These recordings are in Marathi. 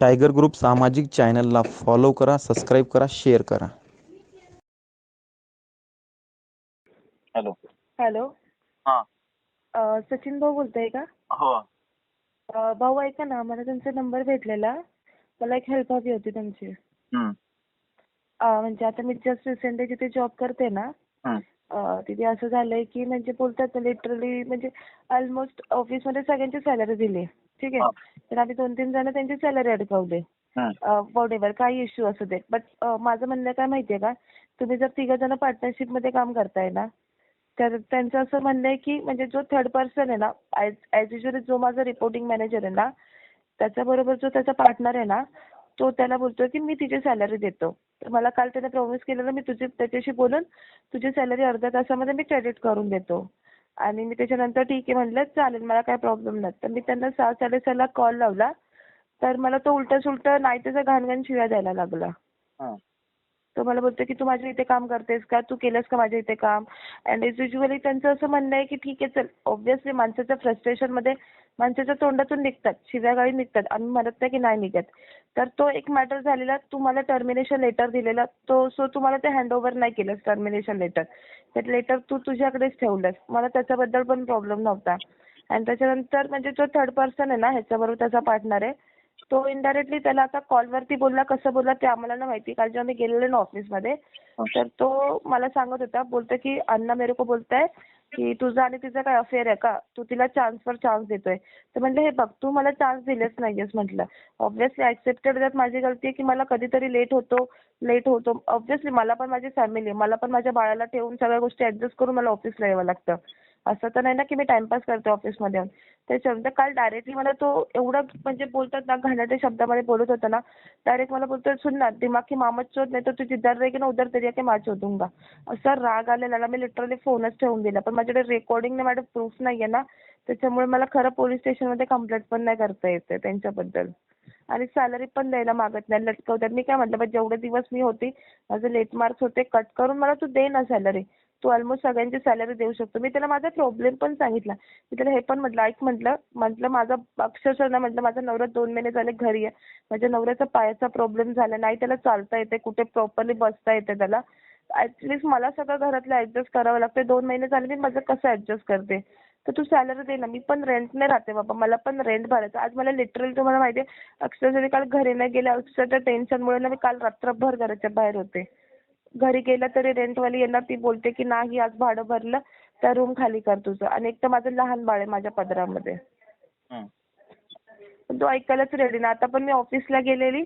टायगर ग्रुप सामाजिक चॅनलला फॉलो करा सबस्क्राईब करा शेअर करा. हॅलो. हॅलो. हां. अ, सचिन भाऊ बोलताय का? हो. अ, भाऊ ऐका ना मला तुमचा नंबर भेटलेला. मला एक हेल्प हवी होती तुमची. हम्म, अ, म्हणजे आता मी जस्ट रिसेंटली जिथे जॉब करते ना हम्म, अ, तिथे असं झालंय की म्हणजे बोलतात लिटरली म्हणजे ऑलमोस्ट ऑफिसमध्ये सगळ्यांची सॅलरी दिली. ठीक. आहे. तर आम्ही दोन तीन जण त्यांची सॅलरी अडकवली. हम्म, वॉटेवर काही इश्यू असू दे बट माझं म्हणणं काय माहितीये का? तुम्ही जर तिघ जण पार्टनरशिपमध्ये काम करताय ना तर त्यांचं असं म्हणणं आहे की म्हणजे जो थर्ड पर्सन आहे ना ऍज ऍज युजली जो माझा रिपोर्टिंग मॅनेजर आहे ना त्याच्याबरोबर जो त्याचा पार्टनर आहे ना तो त्याला बोलतोय की मी तिची सॅलरी देतो. तर मला काल त्याने प्रॉमिस केलेलं मी तुझी त्याच्याशी बोलून तुझी सॅलरी अर्ध्या तासामध्ये मी क्रेडिट करून देतो. आणि मी त्याच्यानंतर ठीक आहे म्हणलं चालेल मला काही प्रॉब्लेम नाही. तर मी त्यांना सहा साडेसहाला कॉल लावला. तर मला तो उलटा सुलटा नाही त्याचा घाण शिव्या द्यायला लागला. तो मला बोलतो की तू माझ्या इथे काम करतेस का? तू केलंस का माझ्या इथे काम? अँड इज युजली त्यांचं असं म्हणणं आहे की ठीक आहे चल. ऑब्व्हियसली माणसाच्या फ्रस्ट्रेशनमध्ये माणसाच्या तोंडातून निघतात शिव्यागाळी निघतात. आम्ही म्हणत नाही की नाही निघत. तर तो एक मॅटर झालेला तू मला टर्मिनेशन लेटर दिलेला तो सो तू मला ते हँडओव्हर नाही केलंस टर्मिनेशन लेटर ते लेटर तू तुझ्याकडेच ठेवलंस. मला त्याच्याबद्दल पण प्रॉब्लेम नव्हता. आणि त्याच्यानंतर म्हणजे जो थर्ड पर्सन आहे ना ह्याच्याबरोबर त्याचा पार्टनर आहे तो इनडायरेक्टली त्याला आता कॉलवरती बोलला कसं बोलला ते आम्हाला नाही माहिती कारण जेव्हा मी गेलेलो ना ऑफिसमध्ये तर तो मला सांगत होता बोलतो की अण्णा मेरे को बोलताय की तुझं आणि तिचं काय अफेअर आहे का? तू तिला चान्सवर चान्स देतोय. तर म्हटलं हे बघ तू मला चान्स दिलेच नाहीयेस म्हटलं. ऑब्व्हियसली ऍक्सेप्टेड त्यात माझी गलती आहे की मला कधीतरी लेट होतो लेट होतो. ऑब्व्हियसली मला पण माझी फॅमिली आहे. मला पण माझ्या बाळाला ठेवून सगळ्या गोष्टी ऍडजस्ट करून मला ऑफिसला यावं लागतं. असं तर नाही ना की मी टाइमपास करते ऑफिसमध्ये. येऊन त्याच्यानंतर काल डायरेक्टली मला तो एवढा म्हणजे बोलतात ना घाण्याच्या शब्दामध्ये बोलत होता ना डायरेक्ट मला बोलतो सुन ना दिमाग की मामच चोद नाही तर तू जिधर रहेगी ना उधर तेरी आके मार चोदूंगा असा राग आलेला ना मी लिटरली फोनच ठेवून दिला. पण माझ्याकडे रेकॉर्डिंग नाही माझ्याकडे प्रूफ नाहीये ना त्याच्यामुळे मला खरं पोलीस स्टेशनमध्ये कंप्लेंट पण नाही करता येते त्यांच्याबद्दल. आणि सॅलरी पण द्यायला मागत नाही लटकवतात. मी काय म्हटलं जेवढे दिवस मी होती माझे लेट मार्क्स होते कट करून मला तू दे ना सॅलरी तू ऑलमोस्ट सगळ्यांची सॅलरी देऊ शकतो. मी त्याला माझा प्रॉब्लेम पण सांगितला. मी त्याला हे पण म्हटलं ऐक म्हटलं म्हटलं माझा अक्षरशः ना म्हटलं माझा नवरा दोन महिने झाले घरी आहे. माझ्या नवऱ्याचा पायाचा प्रॉब्लेम झाला. नाही त्याला चालता येते कुठे प्रॉपरली बसता येते त्याला. ऍटलीस्ट मला सगळं घरातलं ऍडजस्ट करावं लागतं दोन महिने झाले मी माझं कसं ऍडजस्ट करते? तर तू सॅलरी दे ना. मी पण रेंटने राहते बाबा. मला पण रेंट भरायचं. आज मला लिटरली तुम्हाला माहिती आहे अक्षरशः काल घरी नाही गेले. अक्षरशः टेन्शनमुळे ना मी काल रात्रभर घराच्या बाहेर होते. घरी गेलं तरी रेंटवाली येणार ती बोलते की नाही आज भाडं भरलं तर रूम खाली कर तुझं. आणि एक तर माझं लहान बाळ आहे माझ्या पदरामध्ये. पण तो ऐकायलाच रेडी ना आता पण मी ऑफिसला गेलेली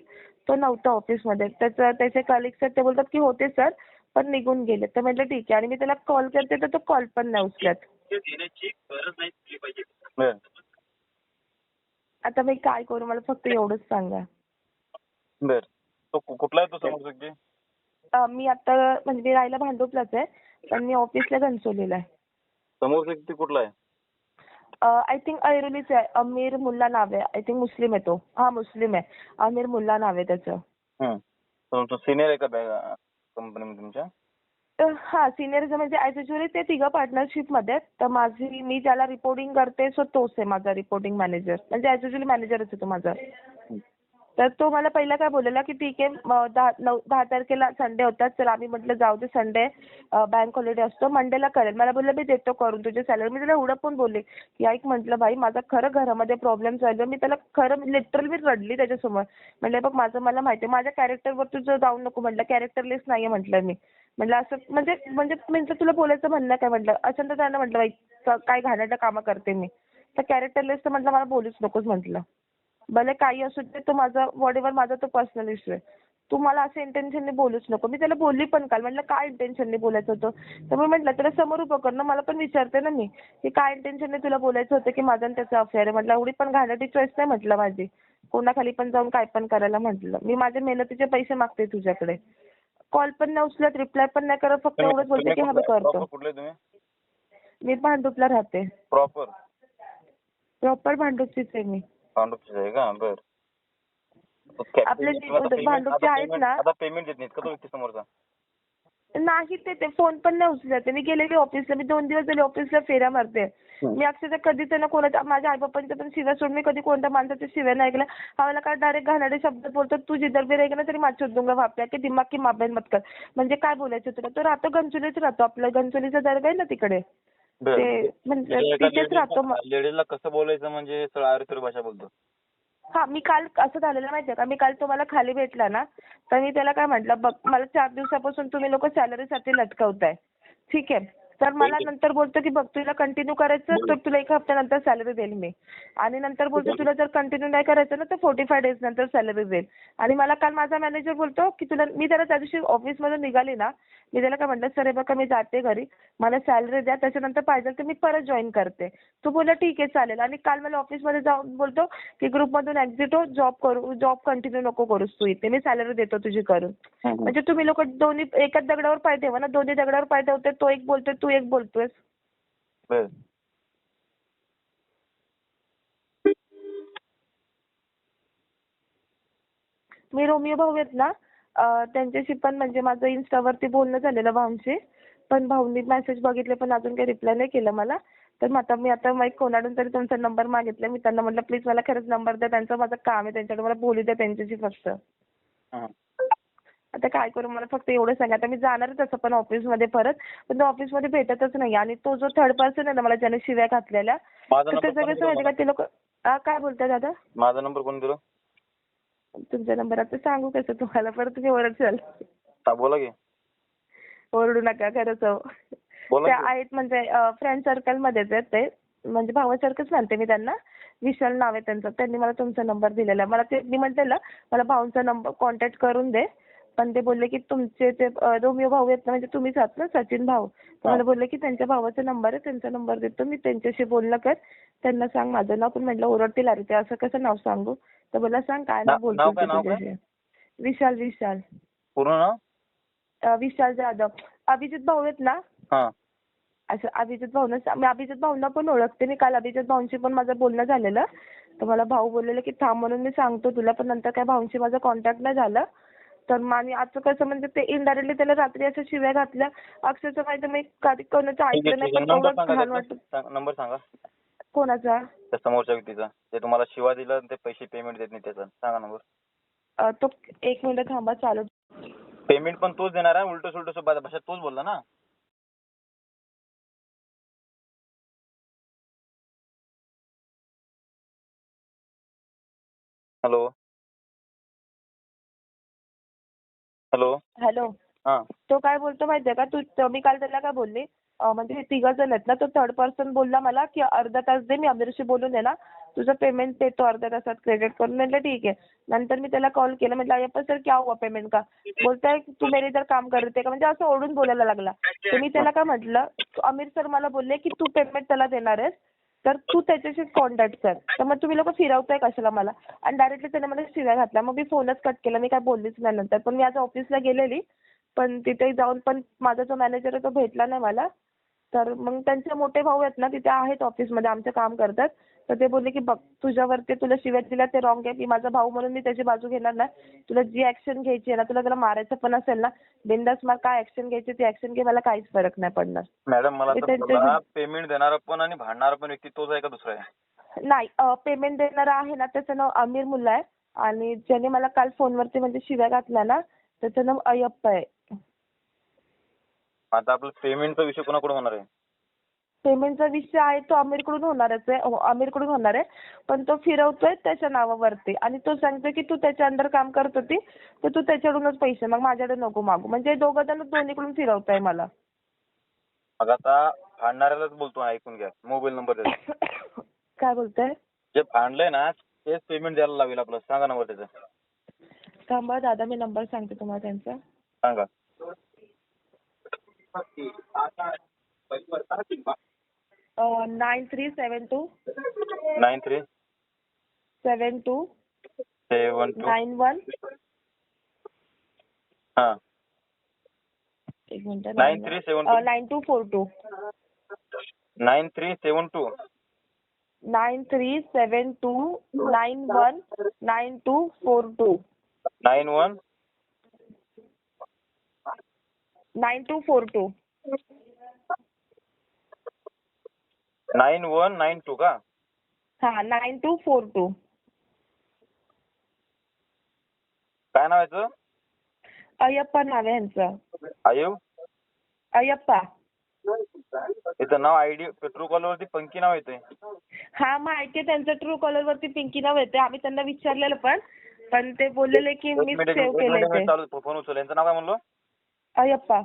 तो नव्हता ऑफिसमध्ये त्याचं त्याचे कलिग्स आहेत ते बोलतात की होते सर पण निघून गेले. तर म्हटलं ठीक आहे. आणि मी त्याला कॉल करते तर तो कॉल पण नाही उचलत. बर. आता मी काय करू? मला फक्त एवढंच सांगा. बर. तो कु- कुठला आहे तो समोर मी आता म्हणजे मी राहायला भांडुपलाच आहे पण मी ऑफिसला घनसोलीला आहे. समोर व्यक्ती कुठला आहे? आय थिंक ऐरोलीच आहे. अमीर मुल्ला नाव आहे. आय थिंक मुस्लिम आहे तो. हा मुस्लिम आहे. अमीर मुल्ला नाव आहे त्याचं. हम्म. तो तो सिनियर आहे का कंपनीमध्ये तुमच्या? हा सिनियर म्हणजे ऍज युजली ते तिघं पार्टनरशिपमध्ये आहेत. तर माझी मी ज्याला रिपोर्टिंग करते सो तोच आहे माझा रिपोर्टिंग मॅनेजर म्हणजे ऍज युजली मॅनेजरच आहे तो माझा. तर तो मला पहिला काय बोललेला की ठीक आहे दहा नऊ दहा तारखेला संडे होता तर आम्ही म्हटलं जाऊ दे संडे बँक हॉलिडे असतो मंडेला करेल. मला बोललं मी देतो करून तुझी सॅलरी मी त्याला एवढं पण बोलले की ऐक म्हटलं भाई माझा खरं घरामध्ये प्रॉब्लेम चालू आहे. मी त्याला खरं लिटरल मी रडली त्याच्यासमोर. म्हटलं बघ माझं मला माहिती आहे माझ्या कॅरेक्टरवर तुझं जाऊ नको म्हटलं कॅरेक्टरलेस नाहीये म्हटलं मी. म्हटलं असं म्हणजे म्हणजे म्हणजे तुला बोलायचं म्हणणं काय म्हटलं? असं तर त्यांना म्हटलं बाई काय घालायचं कामं करते मी. तर कॅरेक्टरलेस तर म्हटलं मला बोलूच नकोस म्हटलं. भले काही असू दे तो माझा वॉटेवर माझा तो पर्सनल इश्यू आहे. तू मला असं इंटेन्शनने बोलूच नको. मी त्याला बोलली पण काल म्हटलं काय इंटेन्शनने बोलायचं होतं? तर मी म्हटलं त्याला समोर उभं कर ना मला पण विचारते ना मी की काय इंटेन्शनने तुला बोलायचं होतं की माझं आणि त्याचं अफेअर आहे? म्हटलं एवढी पण घाण्याची चॉईस नाही म्हटलं माझी. कोणाखाली पण जाऊन काय पण करायला म्हटलं. मी माझ्या मेहनतीचे पैसे मागते तुझ्याकडे. कॉल पण नाही उचलत रिप्लाय पण नाही करत फक्त एवढंच बोलते की हा मी करतो. प्रॉपर कुठले तुम्ही? मी भांडुपला राहते. प्रॉपर प्रॉपर भांडुपचीच आहे मी. भांडूपचे आहे का? बर. आपले जे भांडूपचे आहेत ना- आता पेमेंट देत नाहीत का तो व्यक्ती समोरचा नाही ते ते फोन पण नाही उचलत. मी गेलेली ऑफिसला मी दोन दिवस झाले ऑफिसला फेऱ्या मारते. मी अक्षरशः कधीच आहे ना कोणाच्या माझ्या आई बापांच्या पण शिव्या सोडून मी कधी कोणत्या माणसाच्या शिव्या नाही ऐकल्या मला काय डायरेक्ट घाणारे शब्द बोलतो तू जिधर रहेगा ना तेरी माँ चोद दूंगा पे आके दिमाग की मापेन मत कर म्हणजे काय बोलायचं तुला? तो राहतो गंचुलीत राहतो. आपलं गंचुलीचा दर्गा आहे ना तिकडे. ते म्हणजे लेडीजला कसं बोलायचं म्हणजे भाषा बोलतो? हा मी काल असं झालेलं माहितीये का? मी काल तुम्हाला खाली भेटला ना तर मी त्याला काय म्हटलं बघ मला चार दिवसापासून तुम्ही लोक सॅलरीसाठी लटकवताय. ठीक आहे? तर मला नंतर बोलतो की बघ तुला कंटिन्यू करायचं तर तुला एक हफ्त्यानंतर सॅलरी देईल मी. आणि नंतर बोलतो तुला जर कंटिन्यू नाही करायचं ना तर फोर्टी फाय डेज नंतर सॅलरी देईल. आणि मला काल माझा मॅनेजर बोलतो की तुला मी त्याला त्या दिवशी ऑफिसमधून निघाली ना मी त्याला काय म्हटलं सर हे बघा मी जाते घरी. मला सॅलरी द्या त्याच्यानंतर पाहिजे तर मी परत जॉईन करते. तो बोलला ठीक आहे चालेल. आणि काल मला ऑफिसमध्ये जाऊन बोलतो की ग्रुपमधून एक्झिट हो जॉब करू जॉब कंटिन्यू नको करूस तू इथे. मी सॅलरी देतो तुझी करून. म्हणजे तुम्ही लोक दोन्ही एकाच दगडावर पाय ठेवा ना. दोन्ही दगडावर पाय ठेवते तो एक बोलतोय तू एक बोलतोय बर. मी रोमिओ भाऊ आहेत ना त्यांच्याशी पण म्हणजे माझं इन्स्टावरती बोलणं झालेलं भाऊंशी. पण भाऊंनी मेसेज बघितले पण अजून काही रिप्लाय नाही केलं मला. तर मग आता मी आता माईक कोणाकडून तरी तुमचा नंबर मागितला मी त्यांना म्हटलं प्लीज मला खरंच नंबर द्या. त्यांचं माझं काम आहे. त्यांच्याकडे मला बोलू द्या त्यांच्याशी फक्त. हा. आता काय करू? मला फक्त एवढं सांगा. आता मी जाणारच असं पण ऑफिसमध्ये परत पण तो ऑफिसमध्ये भेटतच नाही. आणि तो जो थर्ड पर्सन आहे ना मला ज्याने शिव्या घातलेल्या माझा तर नंबर त्याचं कोणी कसं माहिती का ते लोक काय बोलताय दादा? माझा नंबर कोणी दिला? तुमचा नंबर आता सांगू कसं तुम्हाला? परत तुम्ही ओरडशाल हा, बोला की. ओरडू नका खरंच हो. बोला त्या की. आहेत म्हणजे फ्रेंड सर्कलमध्येच आहेत ते. म्हणजे भावासारखंच म्हणते मी त्यांना. विशाल नाव आहे त्यांचं. त्यांनी मला तुमचा नंबर दिलेला मला ते मी म्हटलेलं मला भाऊंचा नंबर कॉन्टॅक्ट करून दे. पण ते बोलले की तुमचे ते अं, रोमिओ भाऊ आहेत ना म्हणजे तुम्हीच आहात ना सचिन भाऊ? तर. मला बोलले की त्यांच्या भावाचा नंबर आहे त्यांचा नंबर देतो मी त्यांच्याशी बोलणं कर. त्यांना सांग माझं नाव पण म्हटलं ओरडतील अरे ते असं कसं नाव सांगू? तर मला सांग काय नाव बोलतो? तुझ्याशी. विशाल विशाल. पूर्ण नाव? अं, विशाल जाधव. अभिजित भाऊ आहेत ना? असं अभिजित भाऊनं मी अभिजित भाऊंना पण ओळखते मी काल अभिजित भाऊंशी पण माझं बोलणं झालेलं. तर मला भाऊ बोललेले की थांब म्हणून मी सांगतो तुला पण नंतर काय भाऊंशी माझं कॉन्टॅक्ट नाही झालं. तर मग आणि आता कसं म्हणजे ते इनडायरेक्टली त्याला रात्री असं शिव्या घातल्या. अक्षरशः माहिती मी कधी कोणाचं ऐकलं नाही. पण नंबर एवढं सांगा घाण सांग- नंबर सांगा. कोणाचा? त्या समोरच्या व्यक्तीचा. जे तुम्हाला शिवा दिला आणि ते पैसे पेमेंट देत नाही त्याचा. सांगा नंबर. अं, तो एक मिनिट थांबा चालू. पेमेंट पण तोच देणार आहे. उलट सुलट भाषा तोच बोलला ना. Hello hello. हॅलो. हा. तो काय बोलतो माहितीये का? तू मी काल त्याला काय बोलली? म्हणजे तिघ जण आहेत ना तो थर्ड पर्सन बोलला मला की अर्धा तास दे मी अमीरशी बोलून आहे ना. तुझं पेमेंट देतो अर्ध्या तासात क्रेडिट करून. म्हटलं ठीक आहे. नंतर मी त्याला कॉल केला. म्हटलं अय्यप्पा सर क्या हुआ पेमेंट का? बोलताय तू मेरे इधर काम करते का? म्हणजे असं ओढून बोलायला लागला. तर मी त्याला काय म्हटलं अमीर सर मला बोलले की तू पेमेंट त्याला देणार आहेस. तर तू त्याच्याशी कॉन्टॅक्ट कर. तर मग तुम्ही लोक फिरवताय कशाला मला? आणि डायरेक्टली त्याने मला शिव्या घातल्या. मग मी फोनच कट केला. मी काय बोललीच नाही नंतर. पण मी आज ऑफिसला गेलेली. पण तिथे जाऊन पण माझा जो मॅनेजर आहे तो भेटला नाही मला. तर मग त्यांचे मोठे भाऊ आहेत ना तिथे आहेत ऑफिसमध्ये आमचं काम करतात. तर ते बोलले की बघ तुझ्यावरती तुला शिव्या दिल्या ते रॉंग आहे. मी माझा भाऊ म्हणून मी त्याची बाजू घेणार नाही. तुला जी ऍक्शन घ्यायची आहे ना तुला त्याला मारायचं पण असेल ना बिंदास मला काय ऍक्शन घ्यायची ती ऍक्शन घे मला काहीच फरक नाही पडणार. मॅडम मला तर बोला पेमेंट देणारा पण आणि भांडणारा पण व्यक्ती तोच आहे का दुसरा आहे? नाही पेमेंट देणारा आहे ना त्याचं नाव अमीर मुल्ला आहे. आणि ज्याने मला काल फोनवरती म्हणजे शिव्या घातल्या ना त्याचं नाव अय्यप्पा आहे. आता आपलं पेमेंटचा विषय कोणाकडून होणार आहे? पेमेंटचा विषय आहे तो अमीरकडून होणारच आहे हो, अमीरकडून होणार आहे पण तो फिरवतोय त्याच्या नावावरती आणि तो सांगतोय की तू त्याच्या अंडर काम करत होती तर तू त्याच्याकडूनच पैसे मग माझ्याकडे नको मागू. म्हणजे दोघं जण दोन्हीकडून फिरवताय मला. मग आता भांडणाऱ्यालाच बोलतो ऐकून घ्या. मोबाईल नंबर काय बोलताय? जे भांडलंय ना तेच पेमेंट द्यायला लागेल आपलं. सांगा नंबर त्याचा. थांबा दादा मी नंबर सांगते तुम्हाला त्यांचा. सांगा. Nine three seven two nine three seven two seven two nine one हा एक minute nine three seven two nine two four two nine three seven two nine three seven two nine one nine two four two nine one nine two four two nine one nine two का? हा नाईन टू फोर टू. काय नाव याचं? अयप्पा नाव आहे यांचं. आयव अयप्पा इथं नाव आयडी ट्रू कॉलरवरती पंकी नाव येते हा माहिती आहे त्यांचं ट्रू कॉलर वरती पिंकी नाव येते आम्ही त्यांना विचारलेलं पण पण ते बोललेले की मी सेव्ह केलंय ते. चालू फोन उचल. यांचं नाव काय म्हणलो? अयप्पा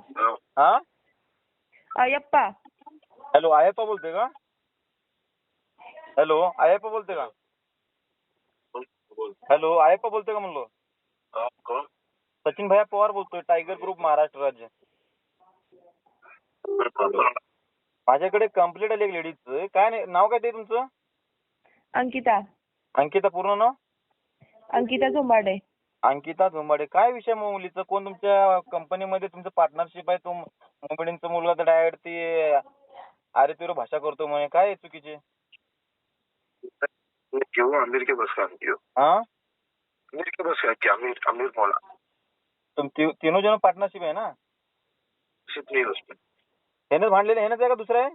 हा? अयप्पा हॅलो आयप्पा बोलते का? हॅलो आयप्पा बोलते का? हॅलो आयप्पा बोलते का म्हणलो? सचिन भैया पवार बोलतोय टायगर ग्रुप महाराष्ट्र राज्य. माझ्याकडे कंप्लीट आली एक लेडीजचं. काय नाही नाव काय ते तुमचं? अंकिता. अंकिता पूर्ण नाव? अंकिता झोंबाडे. अंकिता झोंबाडे. काय विषय मुलीचं? कोण तुमच्या कंपनीमध्ये तुमचं पार्टनरशिप आहे? तो मुंबईचा मुलगा तर डायरेक्ट ती अरे तुला भाषा करतो म्हणे. काय चुकीचे? क्यों अमीर के बस का क्यों हा। अमीर के बस का क्या अमीर अमीर मौला। तुम ती- तीनों जण पार्टनरशिप आहे ना? सिर्फ नहीं उसमें। भांडलेलं आहे का दुसरं? आहे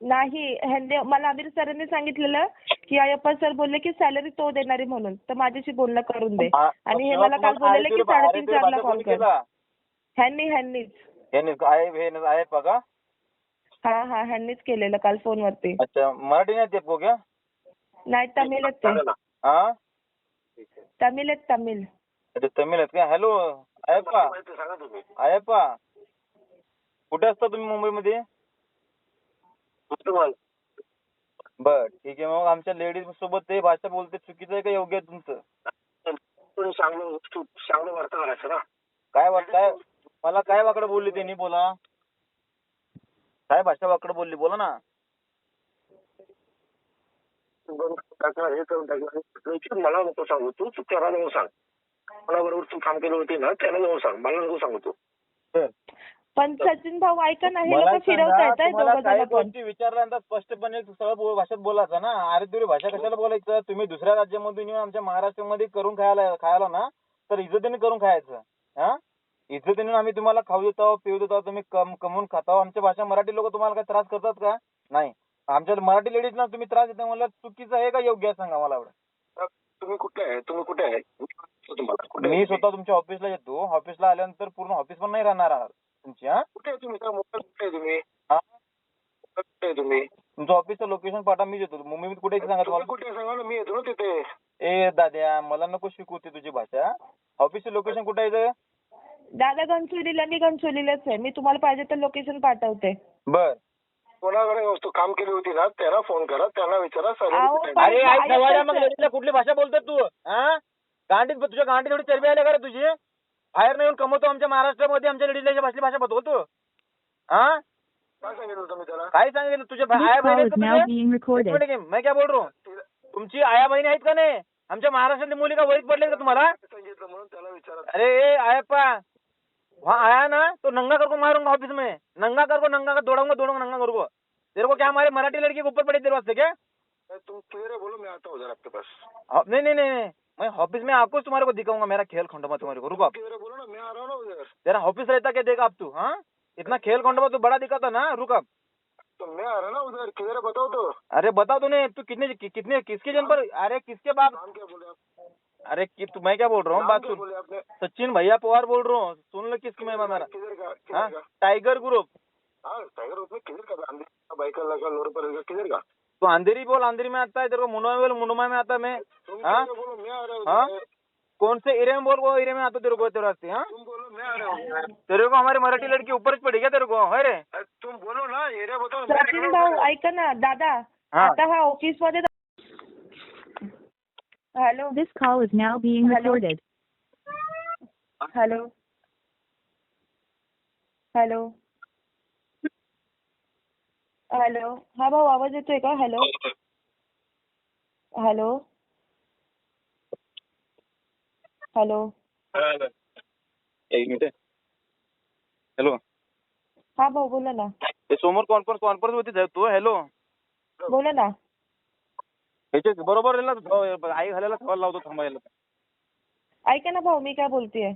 नाही ह्यांनी मला अमीर सरांनी सांगितलेलं की अयप्पा सर बोलले की सॅलरी तो देणार आहे म्हणून. तर माझ्याशी बोलणं करून दे. आ- आणि हे मला काल तुम्हाला बोललेले की साडेतीन चारला भाषा कॉल कोणी कर. केला? ह्यांनी ह्यांनीच. आहे का? हा हा ह्यांनीच केलेलं काल फोनवरती. अच्छा मराठी नाही येत को क्या नाही तमिळ आहेत ते. हा? तमिळ आहेत तमिळ. अच्छा तमिळ आहेत का? हॅलो अयप्पा. अयप्पा. कुठे असता तुम्ही मुंबईमध्ये? बर ठीक आहे. मग आमच्या लेडीज सोबत ते भाषा बोलते. चुकीचं आहे का योग्य आहे तुमचं? पण चांगलं वस्तू चांगलं वार्ता करायचं ना. काय वाट काय मला काय वाकडं बोलली त्यांनी बोला. काय भाषा वाकडं बोलली? बोला ना. टाकणार हे करून टाकणार. मला नको सांगू. तू तू त्याला जाऊन सांग. मला बरोबर तू काम केलं होती ना त्याला जाऊन सांग. मला नको सांगू तू. पण सचिन भाऊ ऐका ना हे लोक सांगा, फिरवतायत तुम्हाला दोघं काही जण पण. गोष्टी विचारल्यानंतर स्पष्टपणे सरळ बोल- भाषेत बोलायचं ना. अरे तुरी भाषा कशाला बोलायचं? तुम्ही दुसऱ्या राज्यामधून येऊन आमच्या महाराष्ट्रामध्ये करून खायला खायला ना तर इज्जतीने करून खायचं. हा? इज्जतीने आम्ही तुम्हाला खाऊ देतो पिऊ देतो तुम्ही कम कमवून खाता. आमची भाषा मराठी लोक तुम्हाला काय त्रास करतात का? नाही. आमच्या मराठी लेडीजला तुम्ही त्रास देता मला चुकीचं आहे का? योग्य आहे सांगा मला एवढं. तुम्ही कुठे आहे? तुम्ही कुठे आहे? मी सांगतो तुम्हाला कुठे मी आहे? स्वतः तुमच्या ऑफिसला येतो. ऑफिसला आल्यानंतर पूर्ण ऑफिस पण नाही राहणार आहात तुमची हा? कुठे आहे तुम्ही? कुठे आहे तुम्ही? हा? मोबाईल कुठे आहे तुम्ही? तुमचं ऑफिसचं लोकेशन पाठवा मी देतो मुंबईत कुठे आहे ते सांगा तुम्ही तुम्हाला कुठे आहे? सांगा ना मी येतो ना तिथे. ए दाद्या मला नको शिकवू ते तुझी भाषा. ऑफिसचं लोकेशन कुठे आहे? दादा गणचोलीला मी गणचोलीलाच आहे. मी तुम्हाला पाहिजे तर लोकेशन पाठवते. बर. कोणाकडे वस्तू काम केली होती ना त्याला फोन करा त्याला विचारा अहो, salary पण- अरे नवाड्या मग कुठली भाषा बोलतो तू? हा? गांडीत तुझ्या गांडीत एवढी चरबी आल्या का रे तुझी? बाहेर नाही येऊन कमवतो आमच्या महाराष्ट्रामध्ये आमच्या लेडीजला भाषा भाषा बदलतो हा? काय सांगितलं त्याला? काय सांगितलं? तुझ्या This आया call बहिणी is now being recorded. मैं क्या बोल रहा हूँ? तुमची आया बहिणी आहेत का नाही? आमच्या महाराष्ट्रातली मुली का वैध पडले का तुम्हाला? सांगितलं म्हणून त्याला विचारा. अरे ए आयप्पा! वहाँ आया ना तो नंगा करको मारूँगा ऑफ़िस में। नंगा करको नंगा कर दौड़ाऊँगा दौड़ूँगा नंगा करको तेरे को क्या हमारे मराठी लड़की के ऊपर पड़े तेरे वास्ते क्या? तुम है बोलो मैं आता हूँ आपके पास। हाँ, नहीं नहीं नहीं नहीं। मैं ऑफ़िस में आपको तुम्हारे को दिखाऊँगा मेरा खेल खंडोबा तुम्हारे को। रुको आप। बोलो ना मैं आ रहा हूँ ना तेरा ऑफ़िस रहता क्या देगा अब तू हाँ? इतना खेल खंडोबा तू बड़ा दिखाता ना रुक अब तो मैं आ रहा ना उधर है बताओ तो। अरे बता तूने तू कितने कितने किसके जन पर अरे किसके बाप? क्या बोले आप? अरे कि, मैं क्या बोल रहा हूँ? बात क्या सुन। सचिन भैया पवार बोल रहा हूँ। सुन लो किसकी मैं मेरा किधर हाँ? टाइगर ग्रुप हाँ टाइगर किधर का अंदर लगा लोर पर किधर का? तू अंधेरी बोल अंधेरी में आता है तेरे को मुंडवा बोल मुंडवा में आता है मैं। हाँ? क्लियर बोलो मैं आ रहा हूँ हाँ? कौन से एरिया में बोल वो एरिया में आता तेरे को तेरे रास्ते हाँ? तुम बोलो मैं आ रहा हूँ। तेरे को हमारी मराठी लड़की ऊपर ही पड़ी क्या तेरे को? है अरे, तुम बोलो ना एरिया बताओ सचिन भाऊ उधर। ना दादा। हाँ। आता हा ऑफ़िस मध्ये hello This call is now being Hello? recorded. Hello hello hello हा भाऊ आवाज येतोय का हॅलो हॅलो हॅलो एक मिनिट हॅलो हा भाऊ बोला ना हे समोर कॉन्फरन्स कॉन्फरन्स होती तू हॅलो बोला ना बरोबर आहे ना आई घालायला कॉल लावतो थांबायला. ऐका ना भाऊ मी काय बोलतेय?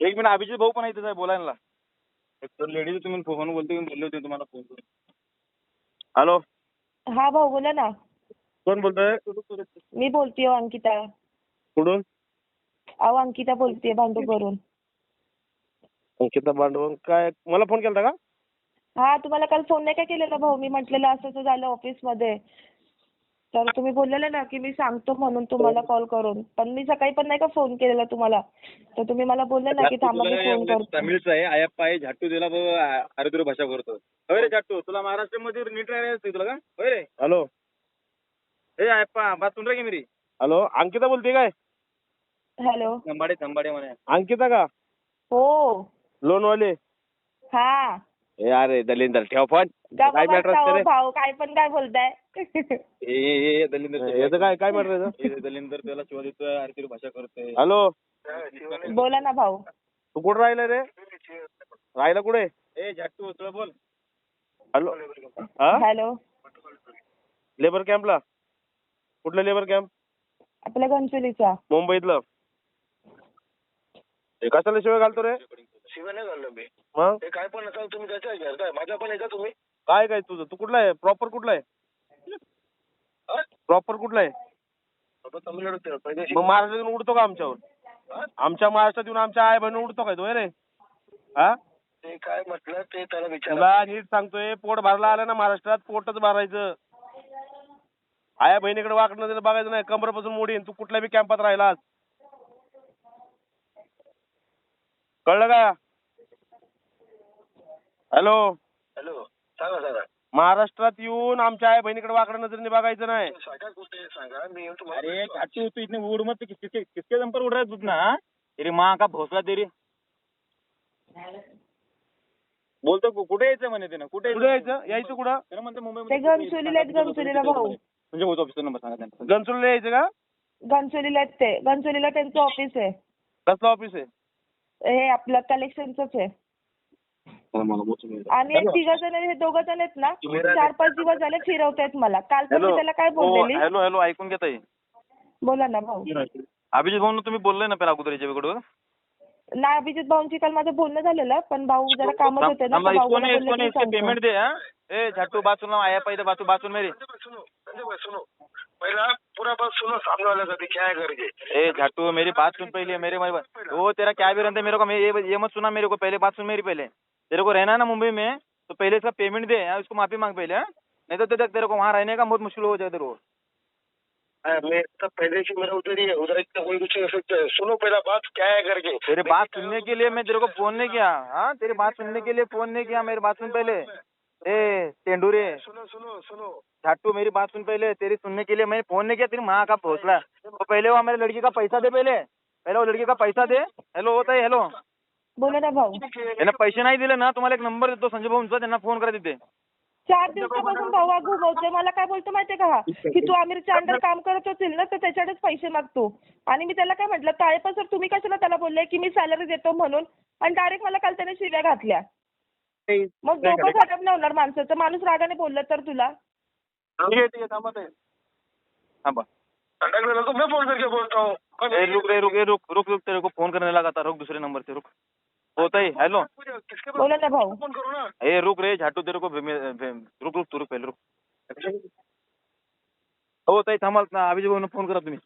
एक मिनिट अभिजित भाऊ पण आहे बोलायला. तर लेडीज तुम्ही फोन बोलते बोलले होते तुम्हाला फोन करून. हॅलो हा भाऊ बोला ना. कोण बोलतोय? मी बोलतेय अंकिता. कुठून? अहो अंकिता बोलतेय भांडूपवरून अंकिता भांडवल काय? मला फोन केलता का? हा तुम्हाला काल फोन नाही का केलेला भाऊ? मी म्हटलेलं असं असं झालं ऑफिसमध्ये तर तुम्ही बोललेले ना की मी सांगतो म्हणून तुम्हाला कॉल करून. पण मी सकाळी पण नाही का फोन केलेला तुम्हाला? तर तुम्ही मला बोलले ना की थांबा मी फोन करतो. तमिळच आहे. आयप्पा आहे झाट्टू दिला अरेदुर भाषा करतो. होय रे झाट्टू तुला महाराष्ट्रामध्ये नीट राहायला तुला का? होय रे. हॅलो. ए आयप्पा बात सुन रही मेरी. हॅलो अंकिता बोलते काय? हॅलो. थंबाडे थंबाडे म्हणे. अंकिता का? हो. लोनवाले हा. ए अरे दलिंदर ठेव फोन गप्पा काय मॅटर असते हो रे? भाऊ? काय पण काय बोलताय? ए ए ए, दलिंदर याचं काय काय मॅटर ए, दलिंदर त्याला शिवा देतोय अरेदुर भाषा करतोय. हॅलो? बोला ना भाऊ. तू कुठं राहिला रे? राहिला कुठे? ए झाट्टू तुला बोल. हॅलो? हा? हॅलो? लेबर कॅम्पला? कुठलं लेबर कॅम्प? आपल्या घनसोलीचा मुंबईतलं. हे कशाला शिवाय घालतो रे? शिवाय नाही घाललो मी. मग? ते काय पण असाल तुम्ही त्याच्या माझ्या पण आहे का तुम्ही? काय काय तुझं? तू कुठला आहे? प्रॉपर कुठला आहे? प्रॉपर कुठला आहे? आता मग महाराष्ट्रातून उडतो का आमच्यावर? आमच्या महाराष्ट्रात येऊन आमच्या आई बहिणी उडतो काय तो? रे. हा? ते काय म्हटलं ते त्याला विचारा. तुला नीट सांगतोय पोट भरला आलं ना महाराष्ट्रात पोटच भरायचं. आया बहिणीकडे वाकडं दिलं बघायचं नाही कमरेपासून मोडीन तू कुठल्या बी कॅम्पात राहिलास? कळलं का? हॅलो. हॅलो. सांगा सांगा. महाराष्ट्रात येऊन आमच्या आई बहिणीकडे वाकडं नजरेने बघायचं नाही. सांगा कुठे आहे सांगा. मी येऊन तुम्हाला अरे झाट्टू तू इतने उड़ मत किसके किसके दम पर उड़ रहा है? तू ना तेरी माँ का भोसला तेरी? बोलतो कु- कुठे यायचं म्हणे ते ना कुठे कुठे यायचं? यायचं कुठं? त्यानं म्हणतं ते मुंबईमध्ये घनसोलीला आहेत घनसोलीला भाऊ. म्हणजे होतो ऑफिसर नंबर सांगा त्यांचा गणसुलीला यायचं का? घनसोलीला आहेत ते. घनसोलीला त्यांचं ऑफिस आहे. कसलं ऑफिस आहे? हे आपलं कलेक्शनच आहे. आणि तिघ जण हे दोघं जण आहेत ना चार पाच दिवस झाले फिरवतायत मला. काल पण मी त्याला काय बोललेली? हॅलो हॅलो ऐकून घेता येईल. बोला ना भाऊ. अभिजित भाऊ तुम्ही बोलले ना पहिला अगोदर याच्या वेगळं ना अभिजित भाऊंची काल माझं बोलणं झालेलं पण भाऊ जरा कामात होते ना. पेमेंट दे हाँ. ए झाट्टू बात सुन आया पाहिजे बात बात सुन मेरी. पहला पूरा बात सुनो सामने वाला का क्या है करके ए झाट्टू मेरी बात सुन पहले मेरे वो तेरा क्या भी रहता है मेरे को मैं ये ये मत सुना मेरे को पहले बात सुन मेरी पहले. तेरे को रहना है ना मुंबई में तो पहले इसका पेमेंट दे हाँ, उसको माफ़ी मांग पहले हाँ? नहीं तो तेरे तेरे को वहाँ रहने का बहुत मुश्किल हो जाए तेरे को। हाँ, मैं तब पहले से मेरा उधर ही है उधर इतना कोई कुछ सकता है। सुनो पहला बात क्या है करके? तेरी बात सुनने के लिए मैं तेरे को फ़ोन नहीं किया हाँ तेरी बात सुनने के लिए फ़ोन नहीं किया मेरी बात सुन पहले। ए तेंदुरे। सुनो सुनो सुनो। झाट्टू मेरी बात सुन पहले तेरी सुनने के लिए मैंने फ़ोन नहीं किया तेरी माँ का भोसला तो पहले वो मेरे लड़की का पैसा दे पहले पहले वो लड़की का पैसा दे। हेलो होत आहे हॅलो बोला ना भाऊ. त्यांना पैसे नाही दिले ना तुम्हाला एक नंबर देतो संजय भाऊंचा त्यांना फोन करा तिथे. चार दिवसापासून भाऊ हा घुमवतोय मला काय बोलतो माहितीये का? हा की तू आमिरच्या अंडर काम करत असेल ना तर त्याच्याकडेच पैसे मागतो. आणि मी त्याला काय म्हटलं ताळेपण सर तुम्ही कशाला त्याला बोलले की मी सॅलरी देतो म्हणून? आणि डायरेक्ट मला काल त्याने शिव्या घातल्या. मग डोकं खराब नाही होणार माणसाचं. माणूस रागाने बोललं तर तुला? ठीक आहे ठीक आहे थांबा ताई. थांबा. कंडक्टर को तो मैं फोन करके बोलता हूँ. ए, रुक रे रुक ए, रुक रुक रुक तेरे को फोन करने लगा था रुक दूसरे नंबर से रुक. ही हेलो. किसके पास बोला ना भाऊ. फोन करो ना ए रुक रे झाटू तेरे को भे- भे- रुक रुक तू रुक पहिले रुक. हो ताई थांबाल ना अभिजित भाऊन फोन करा तुम्ही.